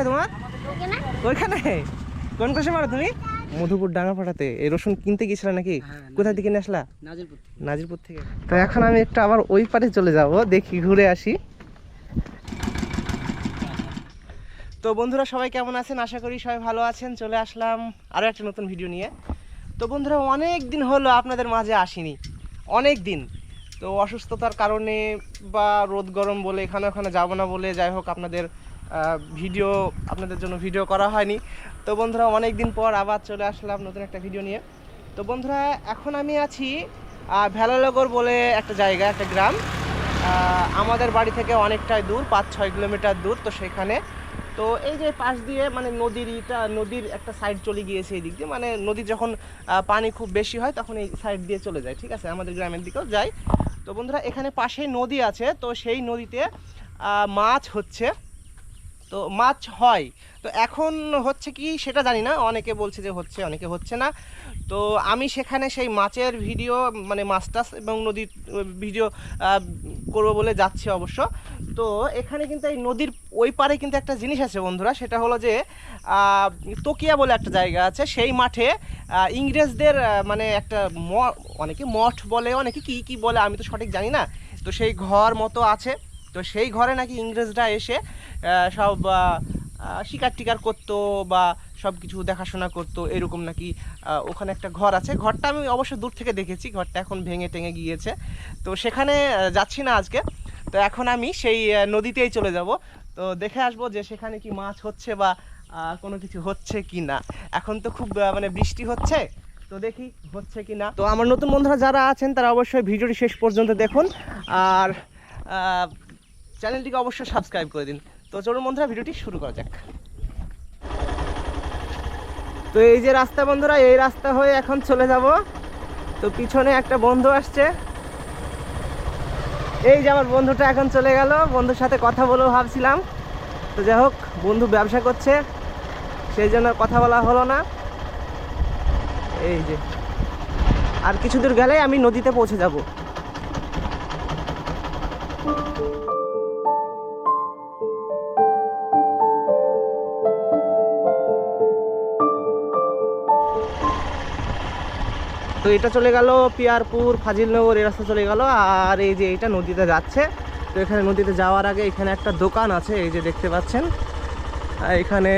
কোথায় তোমার? ওইখানে? কোন ক্লাসে মারো তুমি? মধুপুর ডাঙ্গা পাঠাতে এই রসুন কিনতে গেছিলে নাকি? কোথা থেকে নিয়ে আসলা? নাজিরপুর থেকে। তো এখন আমি একটু আবার ওই পারে চলে যাব দেখি ঘুরে আসি। তো বন্ধুরা সবাই কেমন আছেন? আশা করি সবাই ভালো আছেন। চলে আসলাম আরও একটা নতুন ভিডিও নিয়ে। তো বন্ধুরা অনেক দিন হলো আপনাদের মাঝে আসিনি। অনেক দিন। তো অসুস্থতার কারণে বা রোদ গরম বলে এখানে ওখানে যাব না বলে যাই হোক আপনাদের ভিডিও আপনাদের জন্য ভিডিও করা হয়নি। তো বন্ধুরা অনেক দিন পর আবার চলে আসলাম নতুন একটা ভিডিও নিয়ে। তো বন্ধুরা, এখন আমি আছি ভেলালগর বলে একটা জায়গা, একটা গ্রাম। আমাদের বাড়ি থেকে অনেকটাই দূর, পাঁচ ছয় কিলোমিটার দূর তো সেখানে। তো এই যে পাশ দিয়ে মানে নদীর ইটা, নদীর একটা সাইড চলে গিয়েছে এই দিক দিয়ে। মানে নদীর যখন পানি খুব বেশি হয়, তখন এই সাইড দিয়ে চলে যায়, ঠিক আছে? আমাদের গ্রামের দিকেও যায়। তো বন্ধুরা, এখানে পাশেই নদী আছে। তো সেই নদীতে মাছ হচ্ছে। তো মাছ হয়। তো এখন হচ্ছে কি সেটা জানি না, অনেকে বলছে যে হচ্ছে, অনেকে হচ্ছে না। তো আমি সেখানে সেই মাছের ভিডিও মানে মাছ এবং নদীর ভিডিও করব বলে যাচ্ছি অবশ্য। তো এখানে কিন্তু এই নদীর ওই পারে কিন্তু একটা জিনিস আছে বন্ধুরা, সেটা হলো যে তোকিয়া বলে একটা জায়গা আছে। সেই মাঠে ইংরেজদের মানে একটা অনেকে মঠ বলে, অনেকে কি কি বলে আমি তো সঠিক জানি না। তো সেই ঘর মতো আছে। তো সেই ঘরে নাকি ইংরেজরা এসে সব শিকার টিকার করতো বা সব কিছু দেখাশোনা করতো, এরকম নাকি ওখানে একটা ঘর আছে। ঘরটা আমি অবশ্য দূর থেকে দেখেছি, ঘরটা এখন ভেঙে টেঙে গিয়েছে। তো সেখানে যাচ্ছি না আজকে। তো এখন আমি সেই নদীতেই চলে যাব। তো দেখে আসব যে সেখানে কি মাছ হচ্ছে বা কোনো কিছু হচ্ছে কি না। এখন তো খুব মানে বৃষ্টি হচ্ছে, তো দেখি হচ্ছে কি না। তো আমার নতুন বন্ধুরা যারা আছেন, তারা অবশ্যই ভিডিওটি শেষ পর্যন্ত দেখুন। আর চ্যানেলটিকে অবশ্যই সাবস্ক্রাইব করে দিন। তো চলুন বন্ধুরা, ভিডিওটি শুরু করা যাক। তো এই যে রাস্তা বন্ধুরা, এই রাস্তা হয়ে এখন চলে যাব। তো পিছনে একটা বন্ধু আসছে। এই যে আমার বন্ধুটা এখন চলে গেল, বন্ধুর সাথে কথা বলেও ভাবছিলাম। তো যাই হোক, বন্ধু ব্যবসা করছে, সেই জন্য কথা বলা হলো না। এই যে, আর কিছু দূর গেলে আমি নদীতে পৌঁছে যাব। তো এটা চলে গেল পিয়ারপুর, ফাজিলনগর, এই রাস্তা চলে গেল। আর এই যে এটা নদীতে যাচ্ছে, তো এখানে নদীতে যাওয়ার আগে এখানে একটা দোকান আছে, এই যে দেখতে পাচ্ছেন। এখানে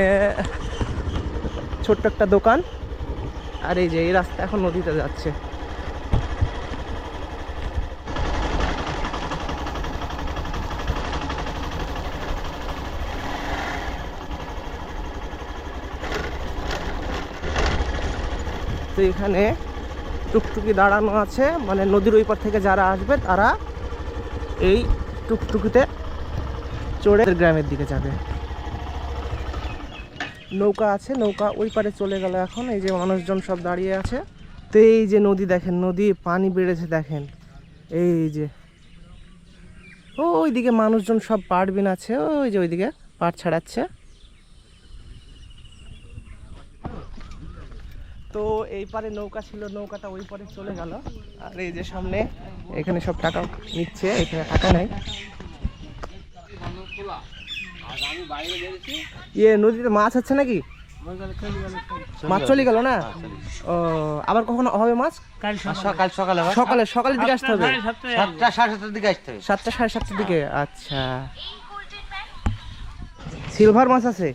ছোট্ট একটা দোকান। আর এই যে এই রাস্তা এখন নদীতে যাচ্ছে। তো এখানে টুকটুকি দাঁড়ানো আছে। মানে নদীর ওই পার থেকে যারা আসবে, তারা এই টুকটুকিতে চড়ে গ্রামের দিকে যাবে। নৌকা আছে, নৌকা ওই পারে চলে গেল এখন। এই যে মানুষজন সব দাঁড়িয়ে আছে। তো এই যে নদী দেখেন, নদী পানি বেড়েছে দেখেন। এই যে ও ওইদিকে মানুষজন সব পাট বিন আছে, ওই যে ওইদিকে পাট ছাড়াচ্ছে। তো এই পারে নৌকা ছিল নৌকাটা ওই পারে চলে গেল। আর এই যে সামনে এখানে সব টাকা নিচ্ছে এখানে টাকা নেই। ইয়ে নদীতে মাছ হচ্ছে নাকি? মাছ চলে গেল না? ও আবার কখনো হবে মাছ? সকাল। সকালে সকালে সকালের দিকে আসতে হবে? সাতটা সাড়ে সাতটার দিকে আসতে হবে। সাতটা সাড়ে সাতটার দিকে আচ্ছা। সিলভার মাছ আছে?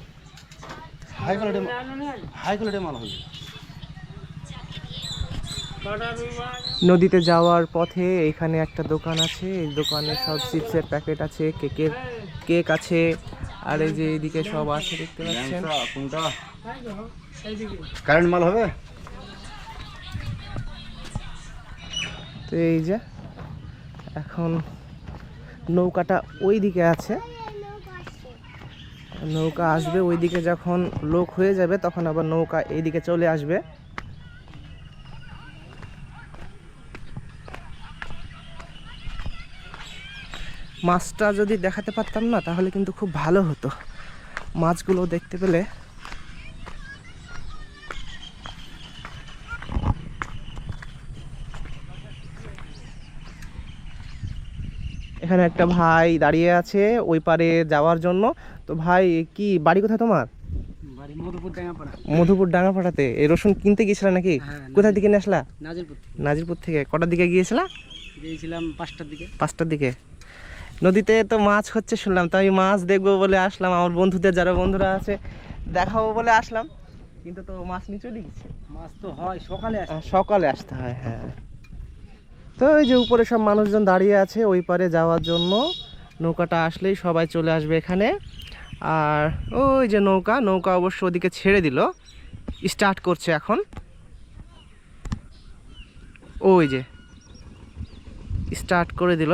হাই কোয়ালিটি হাই কোয়ালিটি মাল হবে। নদীতে যাওয়ার পথে এখানে একটা দোকান আছে। এই দোকানে সব চিপসের প্যাকেট আছে কেকের কেক আছে আর এই যে এইদিকে সব আছে দেখতে পাচ্ছেন। কোনটা? কারেন্ট মাল হবে? তো এই যে এখন নৌকাটা ওই দিকে আছে। নৌকা আসবে ওইদিকে যখন লোক হয়ে যাবে তখন আবার নৌকা এইদিকে চলে আসবে। মাছটা যদি দেখাতে পারতাম না তাহলে কিন্তু খুব ভালো হতো। মাছগুলো দেখতে পেলে এখানে একটা ভাই দাঁড়িয়ে আছে ওই পারে যাওয়ার জন্য। তো ভাই কি বাড়ি কোথায় তোমার? মধুপুর মধুপুর এই রসুন কিনতে গিয়েছিলা নাকি? হ্যাঁ, কোথায় দিকে নিয়ে আসলা? নাজিরপুর নাজিরপুর থেকে। কটার দিকে গিয়েছিলা? গিয়েছিলাম পাঁচটার দিকে। পাঁচটার দিকে। নদীতে তো মাছ হচ্ছে শুনলাম তো আমি মাছ দেখব বলে আসলাম আমার বন্ধুদের যারা বন্ধুরা আছে দেখাবো বলে আসলাম। কিন্তু তো মাছ নিয়ে চলে গেছে। মাছ তো হয় সকালে সকালে আসতে হয় হ্যাঁ। তো ওই যে উপরে সব মানুষজন দাঁড়িয়ে আছে ওই পারে যাওয়ার জন্য। নৌকাটা আসলেই সবাই চলে আসবে এখানে। আর ওই যে নৌকা নৌকা অবশ্য ওদিকে ছেড়ে দিল। স্টার্ট করছে এখন। ওই যে স্টার্ট করে দিল।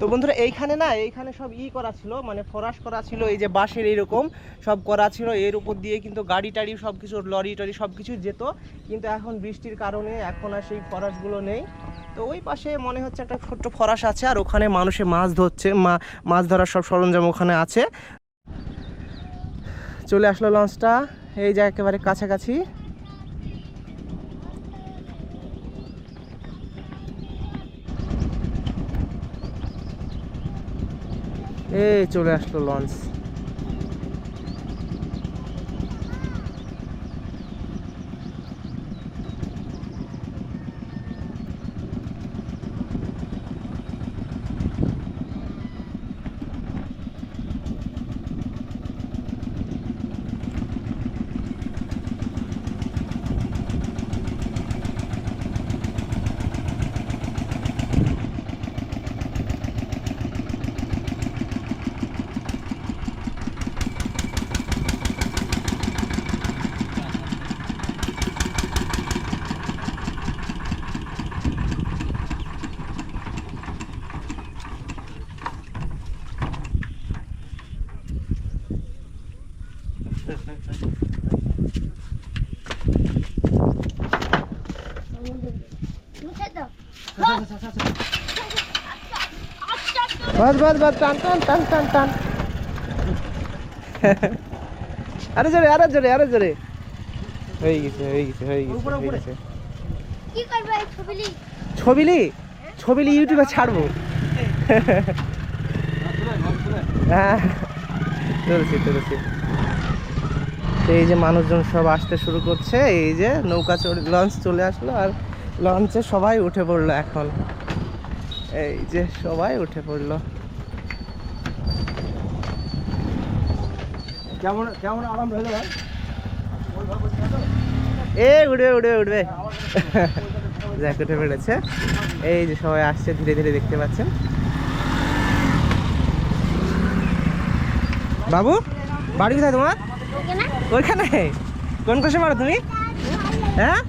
তো বন্ধুরা, এইখানে না, এইখানে সব ই করা ছিল মানে ফরাস করা ছিল, এই যে বাঁশের এইরকম সব করা ছিল, এর উপর দিয়ে কিন্তু গাড়ি টাড়ি সব কিছু, লরি টরি সব কিছু যেত, কিন্তু এখন বৃষ্টির কারণে এখন আর সেই ফরাসগুলো নেই। তো ওই পাশে মনে হচ্ছে একটা ছোট্ট ফরাস আছে, আর ওখানে মানুষে মাছ ধরছে মাছ ধরার সব সরঞ্জাম ওখানে আছে। চলে আসলো লঞ্চটা, এই যে একেবারে কাছাকাছি। এই চলে আসলো লঞ্চ বাস বাস বাস টান টান টান টান টান। আরে জোরে আরে জোরে আরে জোরে। হয়ে গেছে হয়ে গেছে হয়ে গেছে উপরে, হয়ে উপরে। গেছে। কি করবে এই ছবিলি? ছবিলি? ছবিলি ইউটিউবে ছাড়বো। হ্যাঁ। তুলছি তুলছি। তো এই যে মানুষজন সব আসতে শুরু করছে এই যে নৌকা চলে লঞ্চ চলে আসলো আর লঞ্চে সবাই উঠে পড়ল এখন। এই যে সবাই উঠে পড়ল। কেমন কেমন আরাম হয়ে এ উঠবে উঠবে উঠবে। যাক উঠে এই যে সবাই আসছে ধীরে ধীরে দেখতে পাচ্ছেন। বাবু বাড়ি কোথায় তোমার? ওইখানে? কোন ক্লাসে পড়ো তুমি? হ্যাঁ?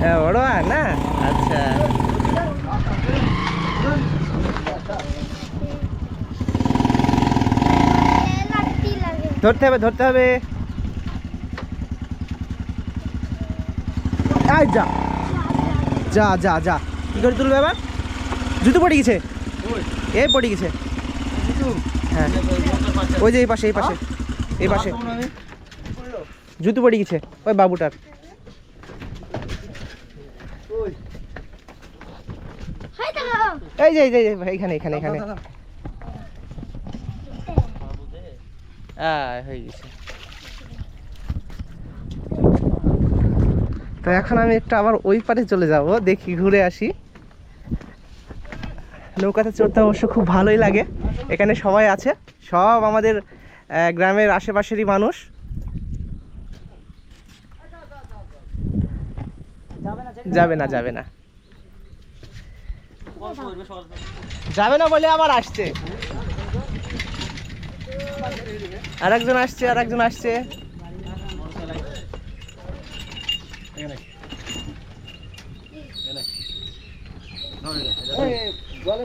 হ্যাঁ বড় আর না? আচ্ছা। ধরতে হবে ধরতে হবে। যা। যা যা যা। কি করে তুলবে এবার জুতো পড়ে গেছে? এ পড়ে গেছে। হ্যাঁ। ওই যে এই পাশে এই পাশে। এই পাশে। জুতো পড়ে গেছে। ওই বাবুটার। এই যে এই যে এই যে, এখানে এখানে আয়, হয়ে গেছে। তো এখন আমি একটু আবার ওই পারে চলে যাব দেখি ঘুরে আসি। নৌকাতে চড়তে অবশ্য খুব ভালোই লাগে। এখানে সবাই আছে। সব আমাদের গ্রামের আশেপাশেরই মানুষ যাবে না যাবে না যাবে না বলে আবার আসছে আর একজন আসছে আর একজন আসছে জলে